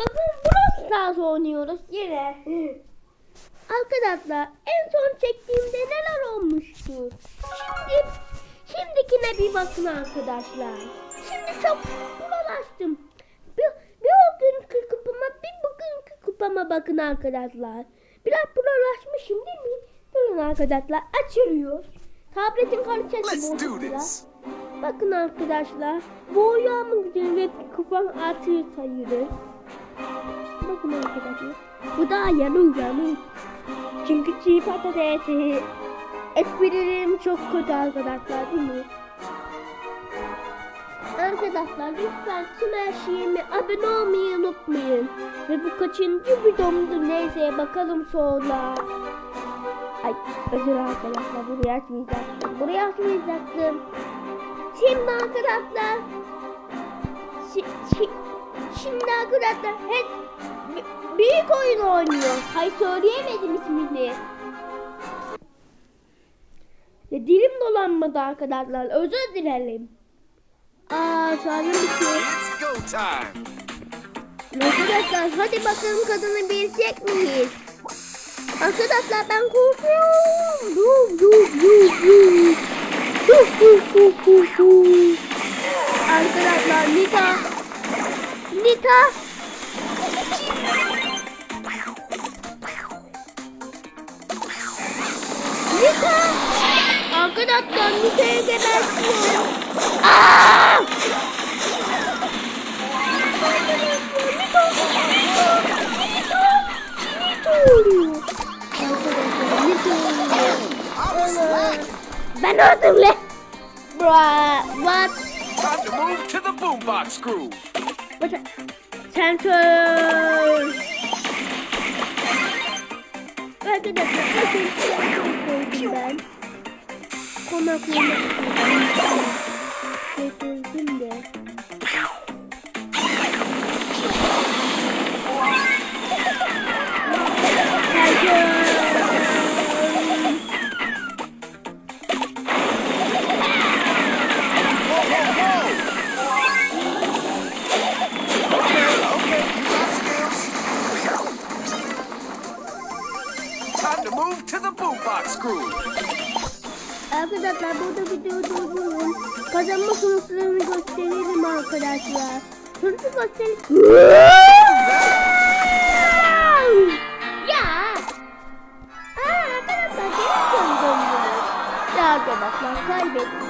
Bakın Brawl Stars oynuyoruz yine. Arkadaşlar en son çektiğimde neler olmuştu? Şimdi şimdikine bir bakın arkadaşlar. Şimdi çok buralaştım. Bir, bir o günkü kupama bir bugünkü kupama bakın arkadaşlar. Biraz buralaşmışım değil mi? Durun arkadaşlar açılıyor. Tabletin kalitesi this. Bakın arkadaşlar. Bu yağmur gidiyor ve kupam artıyor sayılır. Bakın arkadaşlar. Bu da yanın yanın. Çünkü çiğ patatesi. Esprilerim çok kötü arkadaşlar değil mi? Arkadaşlar lütfen tüm her şeyime abone olmayı unutmayın. Ve bu kaçıncı videomdu neyse bakalım sonra. Ay özür arkadaşlar burayı açmayacaktım. Burayı açmayacaktım. Şimdi arkadaşlar şi, şi, şimdi arkadaşlar hep büyük oyun oynuyor. Hay söyleyemedim ismini. Ya dilim dolanmadı arkadaşlar. Özür dilerim. Aa şarjım bitiyor. Time. Arkadaşlar hadi bakalım kazanabilecek miyiz? Arkadaşlar ben korkuyorum. Dur dur dur dur. Dur dur dur dur dur. Arkadaşlar Nita. Nita. Nita. Arkadaşlar Nita'ya gebertiyor. Aa! Ben öldüm le. Bra, what? Time to move to the boombox groove. What? Sensör. Arkadaşlar bakın koydum ben. Konaklama getirdim de. Sensör. Arkadaşlar burada videoyu durdurun. Kazanma sonuçlarını gösterelim arkadaşlar. Sonucu gösterelim. ya. Aa, arkadaşlar geri döndüm. Ya arkadaşlar kaybettim.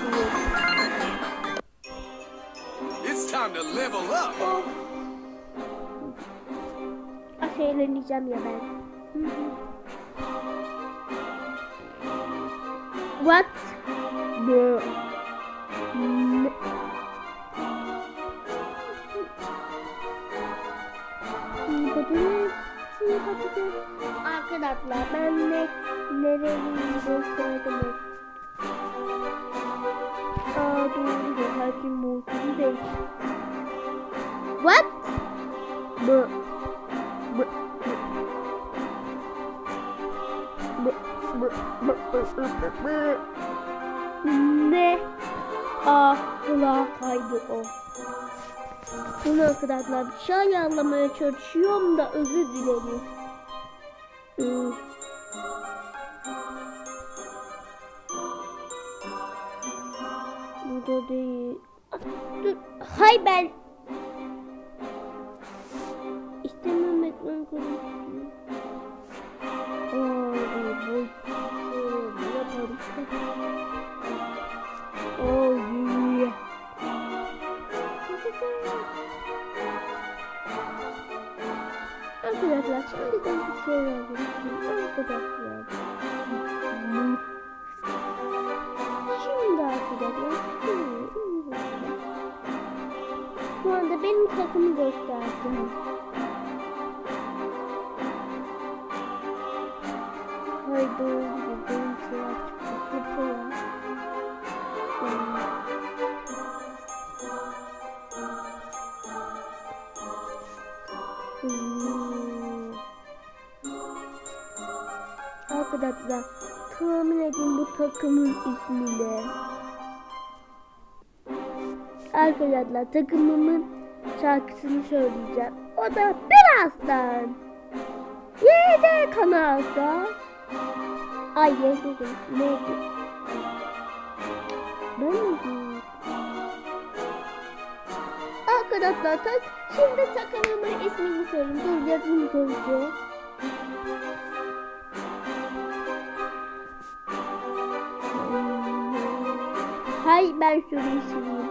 It's time to level up. Of. Ah eğleneceğim ya ben. Hı hı. What? The... Ne- Çiğ patates. Arkadaşlar ben ne nereliyim gösterdim. Aa doğru ya her şey mutluluğu değil. What? Bu. Bu. Bu. Bu. Bu. Bu. Bu. Bu. Ne? Ah kulağa kaydı o. Bunu arkadaşlar bir şey ayarlamaya çalışıyorum da özür dilerim. Hmm. Burada değil. Dur. Hay ben Benim takımı gösterdim. Haydi benim şey açık. Fırça ya. Hmm. Arkadaşlar tahmin edin bu takımın ismini. Arkadaşlar takımımın şarkısını söyleyeceğim. O da birazdan. YD kanalda. Ay YD. Neydi? Ben mi? Arkadaşlar tak, şimdi takımımın ismini söyleyeyim. Dur yazayım önce. Hay ben şurayı sileyim.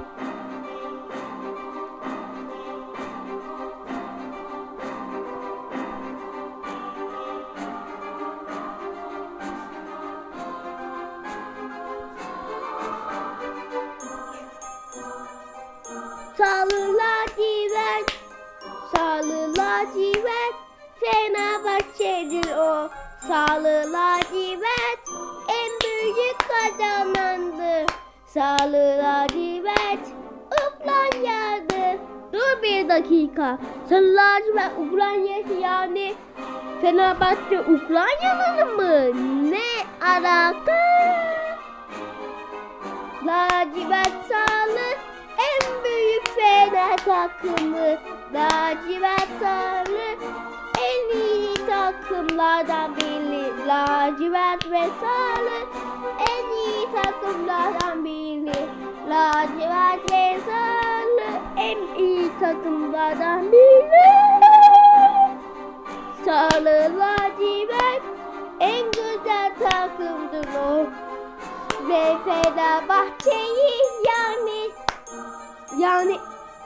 Sarı lacivert, sarı lacivert, Fenerbahçe'dir o. Sarı lacivert, en büyük kazanandı. Sarı lacivert, Ukrayna'dır. Dur bir dakika. Sarı lacivert Ukrayna'sı yani Fenerbahçe Ukraynalı mı? Ne alaka? Lacivert sarı takımı. Lacivert sarı en iyi takımlardan biri. Lacivert ve sarı en iyi takımlardan biri. Lacivert ve sarı en iyi takımlardan biri. Sarı lacivert en güzel takımdır o. Ve Fenerbahçe'yi yani yani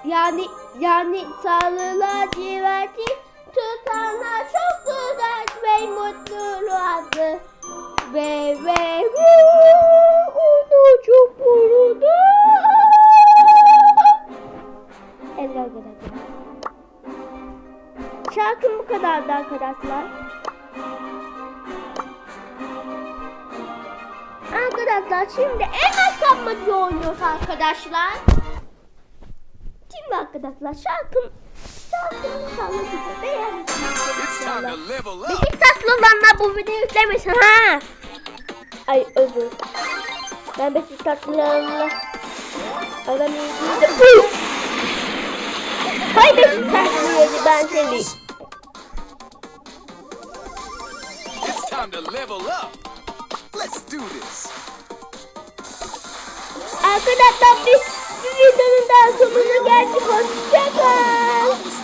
yani yani sarı laciverti tutana çok güzel ve mutlu vardı. Ve ve onu çok vurdu. Evet. Şarkım bu kadardı arkadaşlar. Arkadaşlar şimdi elmas kapmaca oynuyoruz arkadaşlar. Şimdi arkadaşlar şarkım şarkımı to level up. Beşiktaşlı olanlar bu videoyu yüklemesin ha. Ay özür. Ben Beşiktaşlılarla adam iyiydi. Hay Beşiktaşlı yedi ben seni. Time to level up. Let's do this. Arkadaşlar biz bir videonun daha sonuna geldik. Hoşçakal.